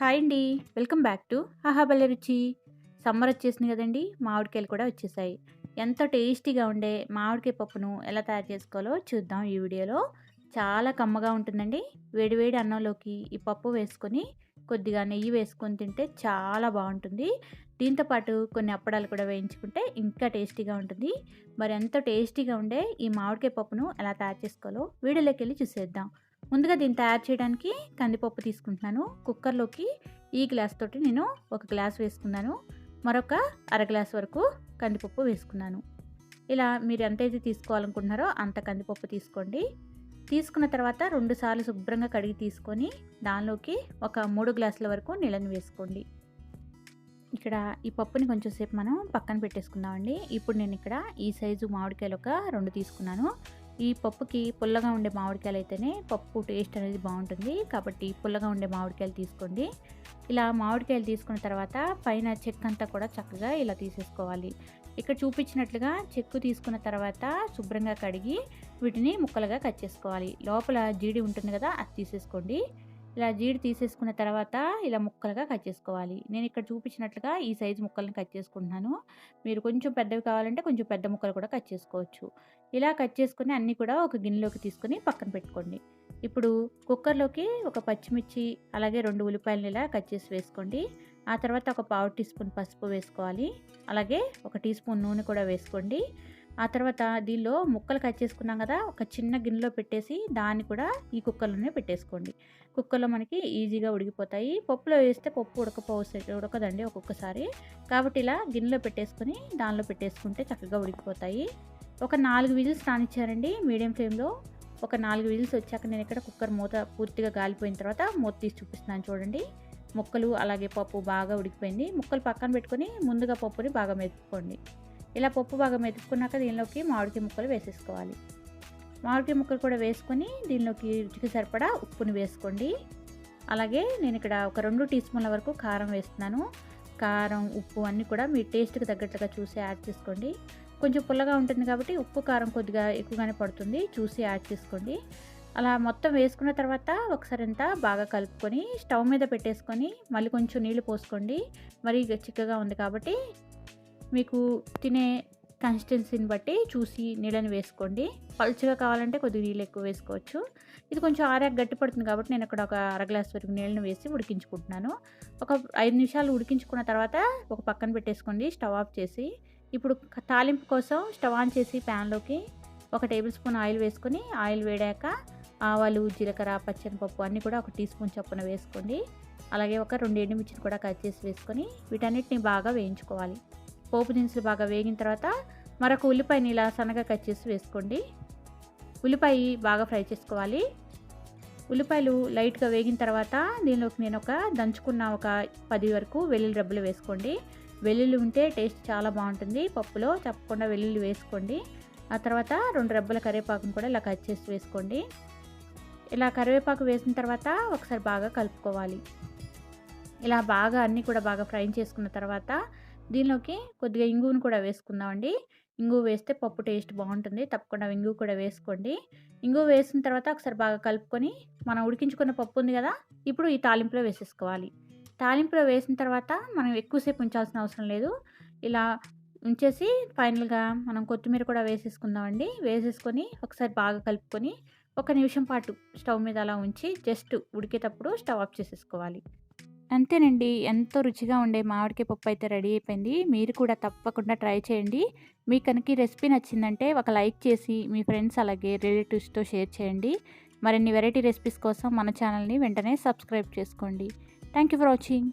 Hi అండి. Welcome back to ఆహాబల్ల రుచి. Summer వచ్చేసింది కదండి మామిడికాయలు కూడా వచ్చేసాయి. ఎంతో టేస్టీగా ఉండే మామిడికాయ పప్పును ఎలా తయారు చేసుకోవాలో చూద్దాం ఈ వీడియోలో. చాలా కమ్మగా ఉంటుందండి. వేడివేడి అన్నంలోకి ఈ పప్పు వేసుకొని కొద్దిగా నెయ్యి వేసుకొని తింటే చాలా బాగుంటుంది. దీంతో పాటు కొన్ని అప్పడాలు కూడా వేయించుకుంటే ఇంకా టేస్టీగా ఉంటుంది. మరి ఎంతో టేస్టీగా ఉండే ఈ మామిడికాయ పప్పును ఎలా తయారు చేసుకోవాలో వీడియోలోకి వెళ్ళి చూసేద్దాం. ముందుగా దీన్ని తయారు చేయడానికి కందిపప్పు తీసుకుంటున్నాను. కుక్కర్లోకి ఈ గ్లాస్ తోటి నేను ఒక గ్లాస్ వేసుకున్నాను. మరొక అర గ్లాస్ వరకు కందిపప్పు వేసుకున్నాను. ఇలా మీరు ఎంతైతే తీసుకోవాలనుకుంటున్నారో అంత కందిపప్పు తీసుకోండి. తీసుకున్న తర్వాత రెండు సార్లు శుభ్రంగా కడిగి తీసుకొని దానిలోకి ఒక మూడు గ్లాసుల వరకు నీళ్ళని వేసుకోండి. ఇక్కడ ఈ పప్పుని కొంచెం సేపు మనం పక్కన పెట్టేసుకుందామండి. ఇప్పుడు నేను ఇక్కడ ఈ సైజు మామిడికాయలు ఒక రెండు తీసుకున్నాను. ఈ పప్పుకి పుల్లగా ఉండే మామిడికాయలు అయితేనే పప్పు టేస్ట్ అనేది బాగుంటుంది. కాబట్టి పుల్లగా ఉండే మామిడికాయలు తీసుకోండి. ఇలా మామిడికాయలు తీసుకున్న తర్వాత పైన చెక్క అంతా కూడా చక్కగా ఇలా తీసేసుకోవాలి. ఇక్కడ చూపించినట్లుగా చెక్కు తీసుకున్న తర్వాత శుభ్రంగా కడిగి వీటిని ముక్కలుగా కట్ చేసుకోవాలి. లోపల జీడి ఉంటుంది కదా అది తీసేసుకోండి. ఇలా జీడి తీసేసుకున్న తర్వాత ఇలా ముక్కలుగా కట్ చేసుకోవాలి. నేను ఇక్కడ చూపించినట్లుగా ఈ సైజు ముక్కల్ని కట్ చేసుకుంటున్నాను. మీరు కొంచెం పెద్దవి కావాలంటే కొంచెం పెద్ద ముక్కలు కూడా కట్ చేసుకోవచ్చు. ఇలా కట్ చేసుకుని అన్నీ కూడా ఒక గిన్నెలోకి తీసుకొని పక్కన పెట్టుకోండి. ఇప్పుడు కుక్కర్లోకి ఒక పచ్చిమిర్చి అలాగే రెండు ఉల్లిపాయలను ఇలా కట్ చేసి వేసుకోండి. ఆ తర్వాత ఒక పావు టీ స్పూన్ పసుపు వేసుకోవాలి. అలాగే ఒక టీ స్పూన్ నూనె కూడా వేసుకోండి. ఆ తర్వాత దీనిలో ముక్కలు కట్ చేసుకున్నాం కదా ఒక చిన్న గిన్నెలో పెట్టేసి దాన్ని కూడా ఈ కుక్కర్లోనే పెట్టేసుకోండి. కుక్కర్లో మనకి ఈజీగా ఉడికిపోతాయి. పప్పులో వేస్తే పప్పు ఉడకపోసే ఉడకదండి ఒక్కొక్కసారి. కాబట్టి ఇలా గిన్నెలో పెట్టేసుకొని దానిలో పెట్టేసుకుంటే చక్కగా ఉడికిపోతాయి. ఒక నాలుగు విజిల్స్ రానిచ్చారండి మీడియం ఫ్లేమ్లో. ఒక నాలుగు విజిల్స్ వచ్చాక నేను ఇక్కడ కుక్కర్ మూత పూర్తిగా గాలిపోయిన తర్వాత మూత తీసి చూపిస్తున్నాను చూడండి. ముక్కలు అలాగే పప్పు బాగా ఉడికిపోయింది. ముక్కలు పక్కన పెట్టుకొని ముందుగా పప్పుని బాగా మెతుక్కోండి ఇలా పప్పు బాగా మెతుక్కున్నాక దీనిలోకి మామిడికాయ ముక్కలు వేసేసుకోవాలి. మామిడికాయ ముక్కలు కూడా వేసుకొని దీనిలోకి రుచికి సరిపడా ఉప్పుని వేసుకోండి. అలాగే నేను ఇక్కడ ఒక రెండు టీ స్పూన్ల వరకు కారం వేస్తున్నాను. కారం ఉప్పు అన్నీ కూడా మీ టేస్ట్కి తగ్గట్టుగా చూసి యాడ్ చేసుకోండి. కొంచెం పుల్లగా ఉంటుంది కాబట్టి ఉప్పు కారం కొద్దిగా ఎక్కువగానే పడుతుంది. చూసి యాడ్ చేసుకోండి. అలా మొత్తం వేసుకున్న తర్వాత ఒకసారి అంతా బాగా కలుపుకొని స్టవ్ మీద పెట్టేసుకొని మళ్ళీ కొంచెం నీళ్ళు పోసుకోండి. మరీ చిక్కగా ఉంది కాబట్టి మీకు తినే కన్సిస్టెన్సీని బట్టి చూసి నీళ్ళని వేసుకోండి. పలుచగా కావాలంటే కొద్దిగా నీళ్ళు ఎక్కువ వేసుకోవచ్చు. ఇది కొంచెం ఆరాక గట్టి పడుతుంది కాబట్టి నేను అక్కడ ఒక అర గ్లాస్ వరకు నీళ్ళని వేసి ఉడికించుకుంటున్నాను. ఒక ఐదు నిమిషాలు ఉడికించుకున్న తర్వాత ఒక పక్కన పెట్టేసుకోండి స్టవ్ ఆఫ్ చేసి. ఇప్పుడు తాలింపు కోసం స్టవ్ ఆన్ చేసి ప్యాన్లోకి ఒక టేబుల్ స్పూన్ ఆయిల్ వేసుకొని ఆయిల్ వేడాక ఆవాలు జీలకర్ర పచ్చనిపప్పు అన్నీ కూడా ఒక టీ స్పూన్ చొప్పున వేసుకోండి. అలాగే ఒక రెండు ఎండుమిర్చిని కూడా కట్ చేసి వేసుకొని వీటన్నిటిని బాగా వేయించుకోవాలి. పోపు దినుసులు బాగా వేగిన తర్వాత మరొక ఉల్లిపాయని ఇలా సన్నగా కట్ చేసి వేసుకోండి. ఉల్లిపాయ బాగా ఫ్రై చేసుకోవాలి. ఉల్లిపాయలు లైట్గా వేగిన తర్వాత దీనిలోకి నేను ఒక దంచుకున్న ఒక పది వరకు వెల్లుల్లి రబ్బులు వేసుకోండి. వెల్లుల్లి ఉంటే టేస్ట్ చాలా బాగుంటుంది. పప్పులో తప్పకుండా వెల్లుల్లి వేసుకోండి. ఆ తర్వాత రెండు రెబ్బల కరివేపాకును కూడా ఇలా కట్ చేసి వేసుకోండి. ఇలా కరివేపాకు వేసిన తర్వాత ఒకసారి బాగా కలుపుకోవాలి. ఇలా బాగా అన్నీ కూడా బాగా ఫ్రై చేసుకున్న తర్వాత దీనిలోకి కొద్దిగా ఇంగువను కూడా వేసుకుందామండి. ఇంగువ వేస్తే పప్పు టేస్ట్ బాగుంటుంది. తప్పకుండా ఇంగు కూడా వేసుకోండి. ఇంగువ వేసిన తర్వాత ఒకసారి బాగా కలుపుకొని మనం ఉడికించుకున్న పప్పు ఉంది కదా ఇప్పుడు ఈ తాలింపులో వేసేసుకోవాలి. తాలింపులో వేసిన తర్వాత మనం ఎక్కువసేపు ఉంచాల్సిన అవసరం లేదు. ఇలా ఉంచేసి ఫైనల్గా మనం కొత్తిమీర కూడా వేసేసుకుందామండి. వేసేసుకొని ఒకసారి బాగా కలుపుకొని ఒక నిమిషం పాటు స్టవ్ మీద అలా ఉంచి జస్ట్ ఉడికేటప్పుడు స్టవ్ ఆఫ్ చేసేసుకోవాలి. అంతేనండి. ఎంతో రుచిగా ఉండే మామిడికాయ పప్పు అయితే రెడీ అయిపోయింది. మీరు కూడా తప్పకుండా ట్రై చేయండి. మీకు కనుక ఈ రెసిపీ నచ్చిందంటే ఒక లైక్ చేసి మీ ఫ్రెండ్స్ అలాగే రిలేటివ్స్తో షేర్ చేయండి. మరిన్ని వెరైటీ రెసిపీస్ కోసం మన ఛానల్ని వెంటనే సబ్స్క్రైబ్ చేసుకోండి. Thank you for watching.